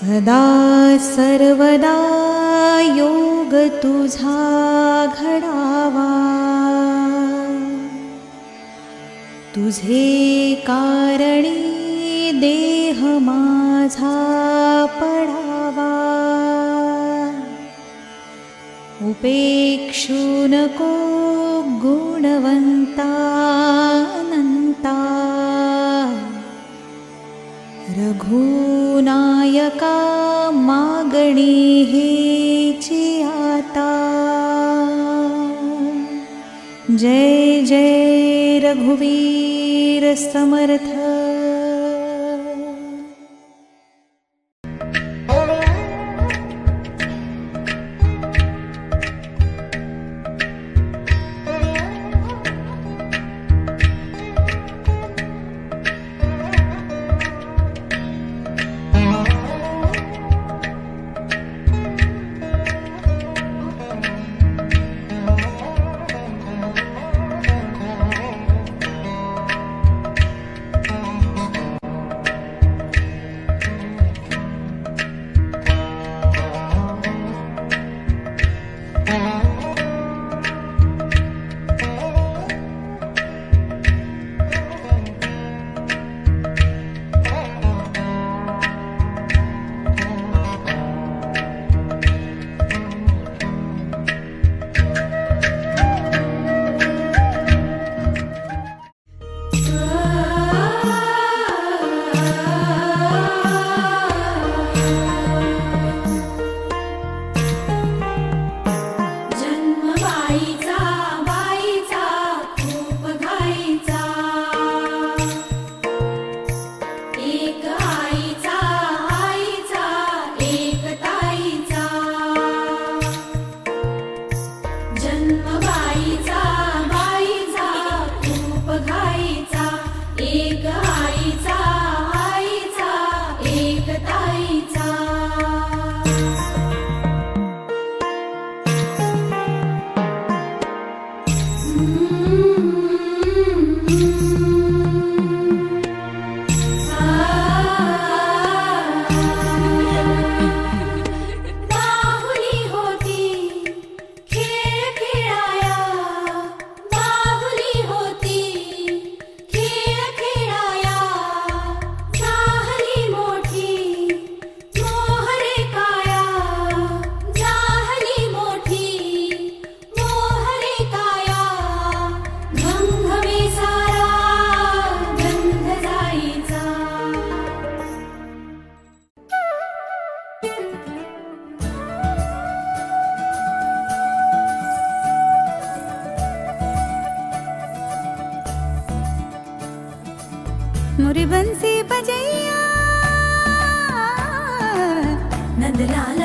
सदा सर्वदा योग तुझा घडावा. तुझे कारणे देह माझा पडावा. उपेक्षु नको गुणवन्तानन्ता रघु नायका मागणि चियाता। जय जै रघुवीरसमर्थ लाल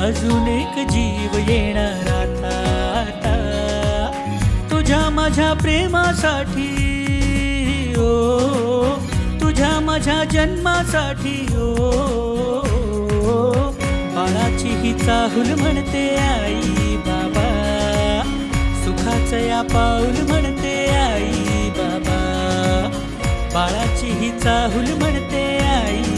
अजून एक जीव येणार आता तुझ्या माझ्या प्रेमासाठी ओ. तुझ्या माझ्या जन्मासाठी ओ. बाळाची ही चाहूल म्हणते आई बाबा. सुखाचं या पाऊल म्हणते आई बाबा. बाळाची ही चाहूल म्हणते आई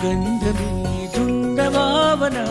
సుగంధమీ దుండవావనా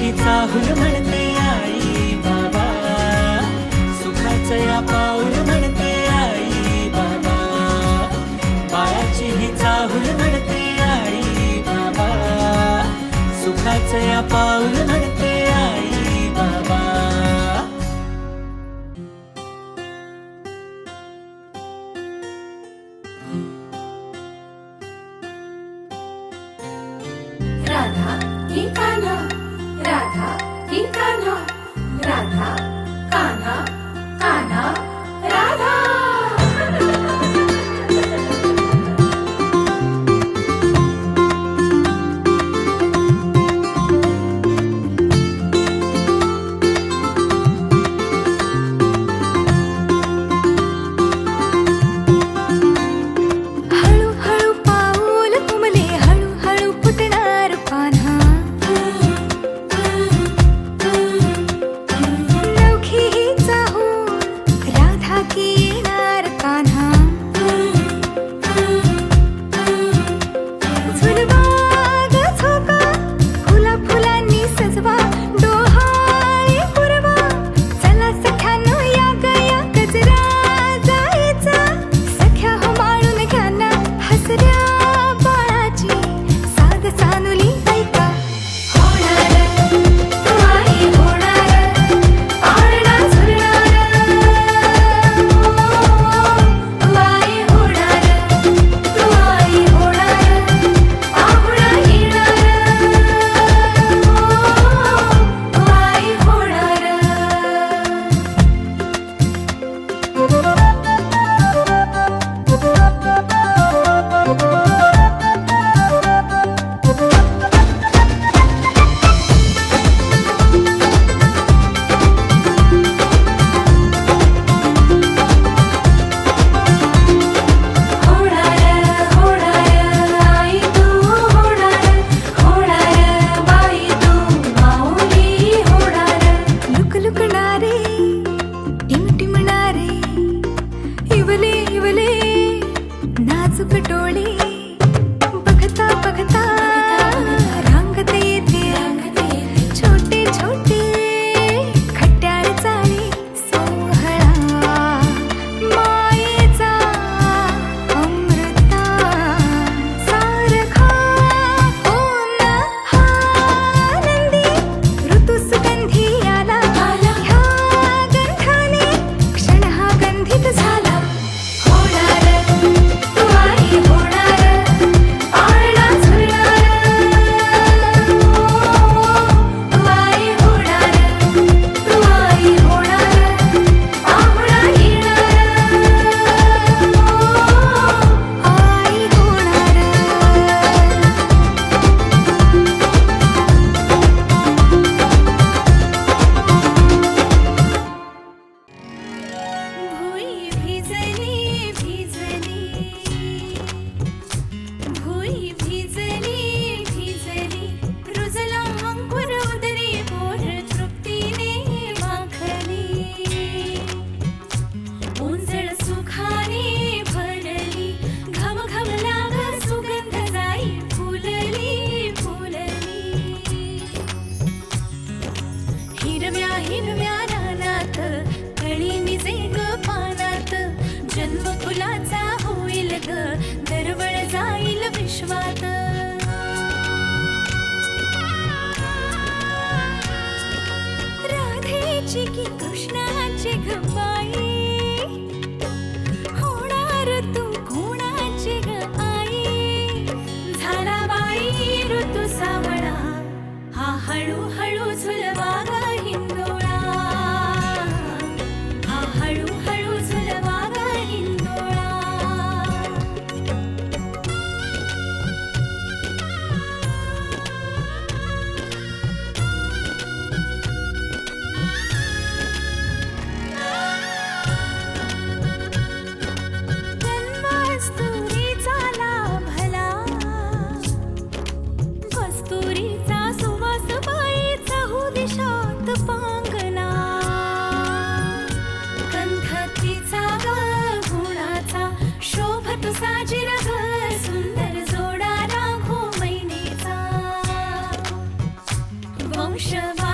ही चाहूल म्हणते. 什么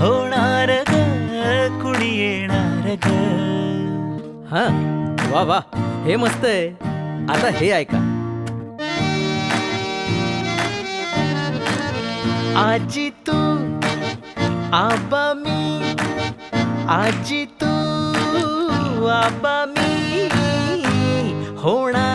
होणार ग कुणी येणार ग? हा वा वा हे मस्त आहे. आता हे ऐका. आजी तू आबा मी आजी तू आबा मी होणार